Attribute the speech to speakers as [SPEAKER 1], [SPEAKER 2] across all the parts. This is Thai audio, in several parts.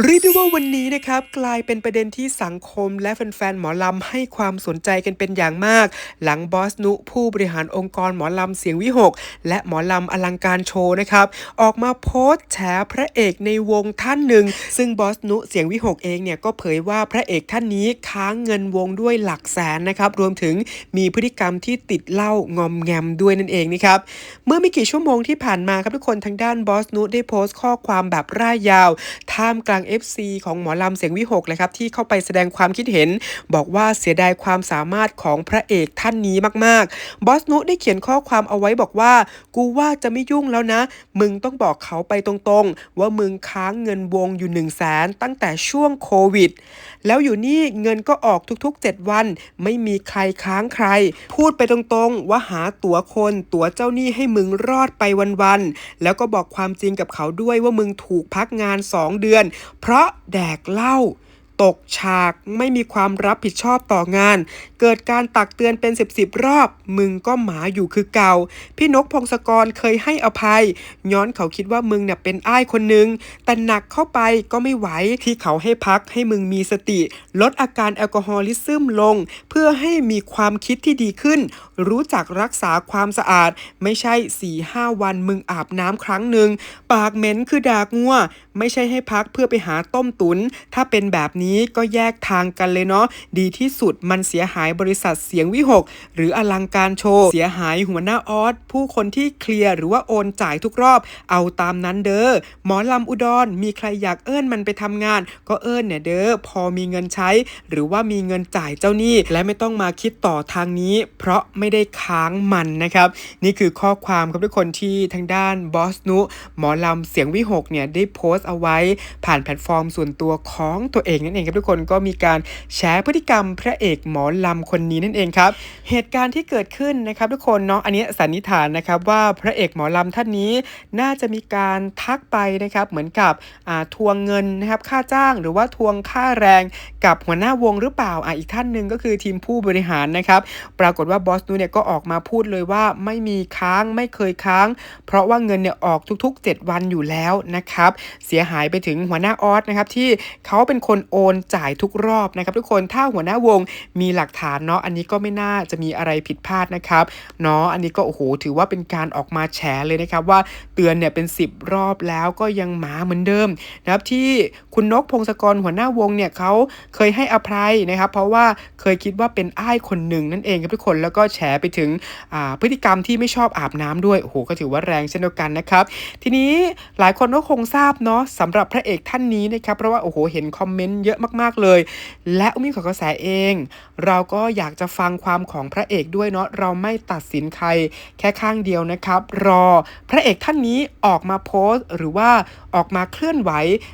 [SPEAKER 1] เรียกได้ว่าวันนี้นะครับกลายเป็นประเด็นที่สังคมและแฟนๆหมอลำให้ความสนใจกันเป็นอย่างมาก หลังบอสนุผู้บริหารองค์กรหมอลำเสียงวิหก และหมอลำอลังการโชว์นะครับ ออกมาโพสต์แฉพระเอกในวงท่านหนึ่ง ซึ่งบอสนุเสียงวิหกเองเนี่ยก็เผยว่าพระเอกท่านนี้ค้างเงินวงด้วยหลักแสนนะครับรวมถึงมีพฤติกรรมที่ติดเหล้างอมแงมด้วยนั่นเองนะครับเมื่อไม่กี่ชั่วโมงที่ผ่านมาครับทุกคนทางด้านบอสนุได้โพสต์ข้อความแบบร่ายยาวท่ามกลาง FC ของหมอลำเสียงวิหกเลยครับที่เข้าไปแสดงความคิดเห็น บอกว่าเสียดายความสามารถของพระเอกท่านนี้มากๆ บอสนุได้เขียนข้อความเอาไว้บอกว่า กูว่าจะไม่ยุ่งแล้วนะ มึงต้องบอกเขาไปตรงๆ ว่ามึงค้างเงินวงอยู่1นึ่งแสนตั้งแต่ช่วงโควิด แล้วอยู่นี่เงินก็ออกทุกๆ 7 วัน ไม่มีใครค้างใคร พูดไปตรงๆ ว่าหาตั๋วคนตั๋วเจ้าหนี้ให้มึงรอดไปวันๆ แล้วก็บอกความจริงกับเขาด้วยว่ามึงถูกพักงาน 2 เดือน เพราะแดกเหล้า ตกฉาก ไม่มีความรับผิดชอบต่องาน เกิดการตักเตือนเป็นสิบสิบรอบ มึงก็หมาอยู่คือเก่า พี่นกพงศกรเคยให้อภัย ย้อนเขาคิดว่ามึงเนี่ยเป็นอ้ายคนหนึ่งแต่หนักเข้าไปก็ไม่ไหวที่เขาให้พักให้มึงมีสติ ลดอาการแอลกอฮอลิซึมลง เพื่อให้มีความคิดที่ดีขึ้น รู้จักรักษาความสะอาด ไม่ใช่4ี่ห้าวันมึงอาบน้ำครั้งหนึ่งปากเหม็นคือดากงัว ไม่ใช่ให้พักเพื่อไปหาต้มตุน ถ้าเป็นแบบนี้ก็แยกทางกันเลยเนาะดีที่สุดมันเสียหายบริษัทเสียงวิหก หรืออลังการโชว์เสียหายหัวหน้าออสผู้คนที่เคลียร์หรือว่าโอนจ่ายทุกรอบ เอาตามนั้นเด้อหมอลำอุดรมีใครอยากเอิ้นมันไปทำงาน ก็เอิ้นเนี่ยเด้อพอมีเงินใช้ หรือว่ามีเงินจ่ายเจ้าหนี้ และไม่ต้องมาคิดต่อทางนี้ เพราะไม่ได้ค้างมันนะครับ นี่คือข้อความครับทุกคนที่ทางด้านบอสนุหมอลำเสียงวิหกเนี่ยได้โพสต์เอาไว้ ผ่านแพลตฟอร์มส่วนตัวของตัวเองนั่นเองครับทุกคนก็มีการแชร์พฤติกรรมพระเอกหมอลำคนนี้นั่นเองครับ เหตุการณ์ที่เกิดขึ้นนะครับทุกคนเนาะอันนี้สันนิษฐานนะครับว่าพระเอกหมอลำท่านนี้น่าจะมีการทักไปนะครับเหมือนกับทวงเงินนะครับค่าจ้างหรือว่าทวงค่าแรงกับหัวหน้าวงหรือเปล่าอะอีกท่านหนึ่งก็คือทีมผู้บริหารนะครับปรากฏว่าบอสนูเนี่ยก็ออกมาพูดเลยว่าไม่มีค้างไม่เคยค้าง เพราะว่าเงินเนี่ยออกทุก ๆ 7 วันอยู่แล้วนะครับเสียหายไปถึงหัวหน้าออสนะครับที่เขาเป็นคนโอนจ่ายทุกรอบนะครับทุกคนถ้าหัวหน้าวงมีหลักฐานเนาะอันนี้ก็ไม่น่าจะมีอะไรผิดพลาดนะครับเนาะอันนี้ก็โอ้โหถือว่าเป็นการออกมาแฉเลยนะครับว่าเตือนเนี่ยเป็น 10 รอบแล้วก็ยังหมาเหมือนเดิมนะครับที่คุณนกพงศกรหัวหน้าวงเนี่ยเขาเคยให้อภัยนะครับ เพราะว่าเคยคิดว่าเป็นอ้ายคนหนึ่งนั่นเองครับทุกคนแล้วก็แฉไปถึงพฤติกรรมที่ไม่ชอบอาบน้ำด้วยโอ้โหก็ถือว่าแรงเช่นเดียวกันนะครับทีนี้หลายคนก็คงทราบเนาะสำหรับพระเอกท่านนี้นะครับเพราะว่าโอ้โหเห็นคอมเมนต์เยอะอะมากๆเลย และอุ้มขอกระแสเอง เราก็อยากจะฟังความของพระเอกด้วยเนาะเราไม่ตัดสินใครแค่ข้างเดียวนะครับ รอพระเอกท่านนี้ออกมาโพสต์ หรือว่าออกมาเคลื่อนไหว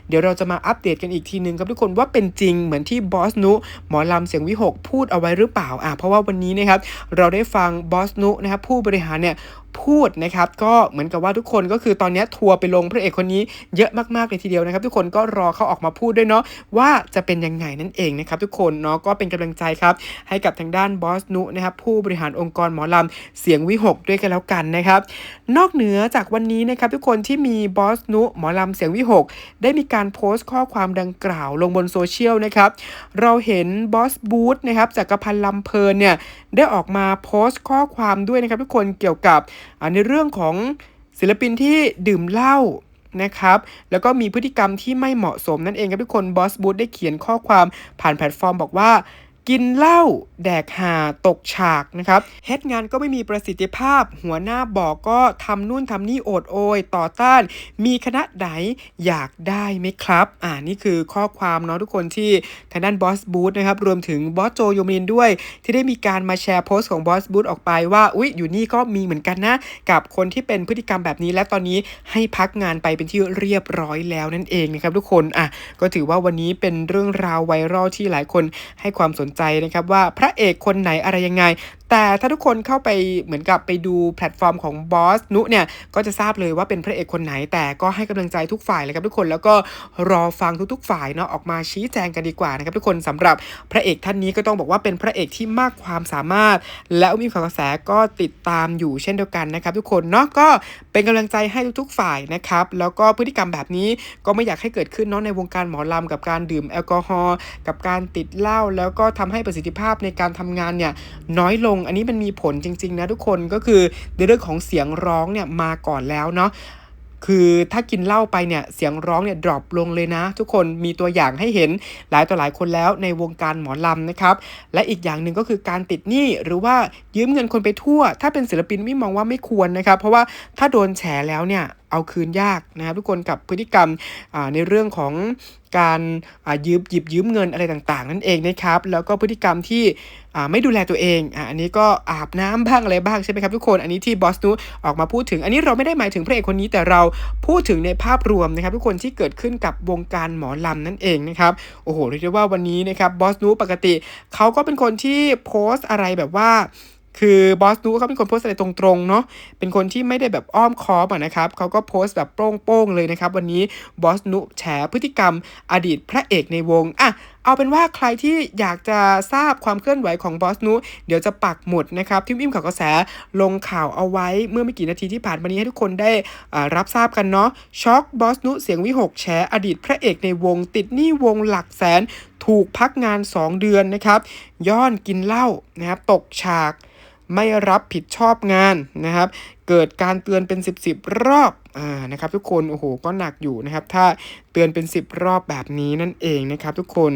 [SPEAKER 1] เดี๋ยวเราจะมาอัปเดตกันอีกทีนึงครับทุกคนว่าเป็นจริงเหมือนที่บอสนุหมอลำเสียงวิหกพูดเอาไว้หรือเปล่าอะเพราะว่าวันนี้นะครับเราได้ฟังบอสนุนะครับผู้บริหารเนี่ยพูดนะครับก็เหมือนกับว่าทุกคนก็คือตอนนี้ทัวร์ไปลงพระเอกคนนี้เยอะมากๆเลยทีเดียวนะครับ ทุกคนก็รอเขาออกมาพูดด้วยเนาะว่าจะเป็นยังไงนั่นเองนะครับทุกคนเนาะก็เป็นกำลังใจครับให้กับทางด้านบอสนุนะครับผู้บริหารองค์กรหมอลำเสียงวิหกด้วยกันแล้วกันนะครับนอกเหนือจากวันนี้นะครับทุกคนที่มีบอสนุหมอลำเสียงวิหกได้มีการโพสต์ข้อความดังกล่าวลงบนโซเชียลนะครับเราเห็นบอสบูธนะครับจากกรพันธ์ลำเพลินเนี่ยได้ออกมาโพสต์ข้อความด้วยนะครับทุกคนเกี่ยวกับในเรื่องของศิลปินที่ดื่มเหล้านะครับแล้วก็มีพฤติกรรมที่ไม่เหมาะสมนั่นเองครับทุกคนบอสบูธได้เขียนข้อความผ่านแพลตฟอร์มบอกว่า กินเหล้าแดกหาตกฉากนะครับเฮ็ดงานก็ไม่มีประสิทธิภาพ หัวหน้าบอกก็ทำนู่นทำนี่โอดโอยต่อต้าน มีคณะไหนอยากได้ไหมครับ อ่านี่คือข้อความเนาะทุกคนที่ทางด้านบอสบูธนะครับรวมถึงบอสโจโยมินด้วย ที่ได้มีการมาแชร์โพสต์ของบอสบูธออกไปว่า อุ๊ย อยู่นี่ก็มีเหมือนกันนะ กับคนที่เป็นพฤติกรรมแบบนี้ และตอนนี้ให้พักงานไปเป็นที่เรียบร้อยแล้วนั่นเองนะครับทุกคนอะก็ถือว่าวันนี้เป็นเรื่องราวไวรัลที่หลายคนให้ความสนใจใจนะครับว่าพระเอกคนไหนอะไรยังไง แต่ถ้าทุกคนเข้าไปเหมือนกับไปดูแพลตฟอร์มของบอสนุเนี่ยก็จะทราบเลยว่าเป็นพระเอกคนไหน แต่ก็ให้กำลังใจทุกฝ่ายเลยครับทุกคนแล้วก็รอฟังทุกๆ ฝ่ายเนาะออกมาชี้แจงกันดีกว่านะครับทุกคนสำหรับพระเอกท่านนี้ก็ต้องบอกว่าเป็นพระเอกที่มากความสามารถ และมอิ่มข่าวกระแสก็ติดตามอยู่เช่นเดียวกันนะครับทุกคนเนาะก็เป็นกำลังใจให้ทุกๆฝ่ายนะครับแล้วก็พฤติกรรมแบบนี้ก็ไม่อยากให้เกิดขึ้นเนาะในวงการหมอลำกับการดื่มแอลกอฮอล์กับการติดเหล้าแล้วก็ทำให้ประสิทธิภาพในการทำงานเนี่ยน้อยลงอันนี้มันมีผลจริง ๆ นะทุกคนก็คือในเรื่องของเสียงร้องเนี่ยมาก่อนแล้วเนาะคือถ้ากินเหล้าไปเนี่ยเสียงร้องเนี่ยดรอปลงเลยนะ ทุกคนมีตัวอย่างให้เห็นหลายต่อหลายคนแล้วในวงการหมอลำนะครับ และอีกอย่างหนึ่งก็คือการติดหนี้หรือว่ายืมเงินคนไปทั่ว ถ้าเป็นศิลปินไม่มองว่าไม่ควรนะครับ เพราะว่าถ้าโดนแฉแล้วเนี่ยเอาคืนยากนะครับทุกคนกับพฤติกรรมในเรื่องของการยืมหยิบยืมเงินอะไรต่างๆ นั่นเองนะครับ แล้วก็พฤติกรรมที่ไม่ดูแลตัวเองอันนี้ก็อาบน้ำบ้างอะไรบ้างใช่ไหมครับทุกคน อันนี้ที่บอสนูออกมาพูดถึง อันนี้เราไม่ได้หมายถึงพระเอกคนนี้แต่เราพูดถึงในภาพรวมนะครับ ทุกคนที่เกิดขึ้นกับวงการหมอลำนั่นเองนะครับโอ้โหเรียกได้ว่าวันนี้นะครับบอสนูปกติเขาก็เป็นคนที่โพสต์อะไรแบบว่า คือบอสนูเขาเป็นคนโพสอะไรตรงๆเนาะเป็นคนที่ไม่ได้แบบอ้อมคอมนะครับเขาก็โพสต์แบบโป้งๆเลยนะครับ วันนี้บอสนูแฉพฤติกรรมอดีตพระเอกในวงอะเอาเป็นว่าใครที่อยากจะทราบความเคลื่อนไหวของบอสนูเดี๋ยวจะปักหมุดนะครับที่อิ่มข่าวกระแสลงข่าวเอาไว้เมื่อไม่กี่นาทีที่ผ่านมานี้ให้ทุกคนได้รับทราบกันเนาะช็อกบอสนูเสียงวิหกแฉอดีตพระเอกในวง ติดหนี้วงหลักแสน ถูกพักงาน 2 เดือนนะครับ ย้อนกินเหล้านะครับตกฉาก ไม่รับผิดชอบงานนะครับ เกิดการเตือนเป็น 10บสรอบอ่านะครับทุกคนโอ้โหก็หนักอยู่นะครับ ถ้าเตือนเป็น 10 รอบแบบนี้นั่นเองนะครับทุกคน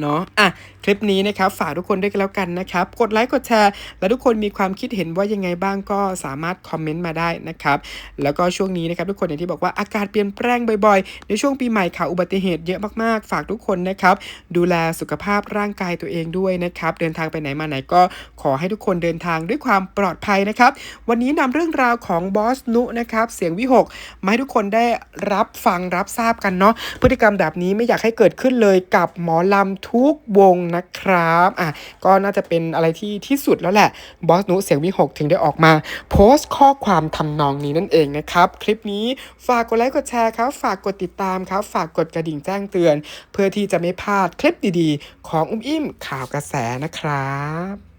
[SPEAKER 1] เนาะอะ คลิปนี้นะครับ ฝากทุกคนด้วยกันแล้วกันนะครับ กดไลค์ กดแชร์ และทุกคนมีความคิดเห็นว่ายังไงบ้างก็สามารถคอมเมนต์มาได้นะครับ แล้วก็ช่วงนี้นะครับ ทุกคนอย่างที่บอกว่าอากาศเปลี่ยนแปลงบ่อยๆ ในช่วงปีใหม่ข่าวอุบัติเหตุเยอะมากๆ ฝากทุกคนนะครับ ดูแลสุขภาพร่างกายตัวเองด้วยนะครับ เดินทางไปไหนมาไหนก็ขอให้ทุกคนเดินทางด้วยความปลอดภัยนะครับ วันนี้นำเรื่องราวของบอสนุนะครับ เสียงวิหกมาให้ทุกคนได้รับฟังรับทราบกันเนาะ พฤติกรรมแบบนี้ไม่อยากให้เกิดขึ้นเลยกับหมอลำทุกวงนะครับอะก็น่าจะเป็นอะไรที่ที่สุดแล้วแหละบอสนุเสียงวิหกถึงได้ออกมา โพสต์ข้อความทำนองนี้นั่นเองนะครับ คลิปนี้ฝากกดไลค์กดแชร์ครับ ฝากกดติดตามครับ ฝากกดกระดิ่งแจ้งเตือน เพื่อที่จะไม่พลาดคลิปดีๆ ของอุ้มอิ่มข่าวกระแสนะครับ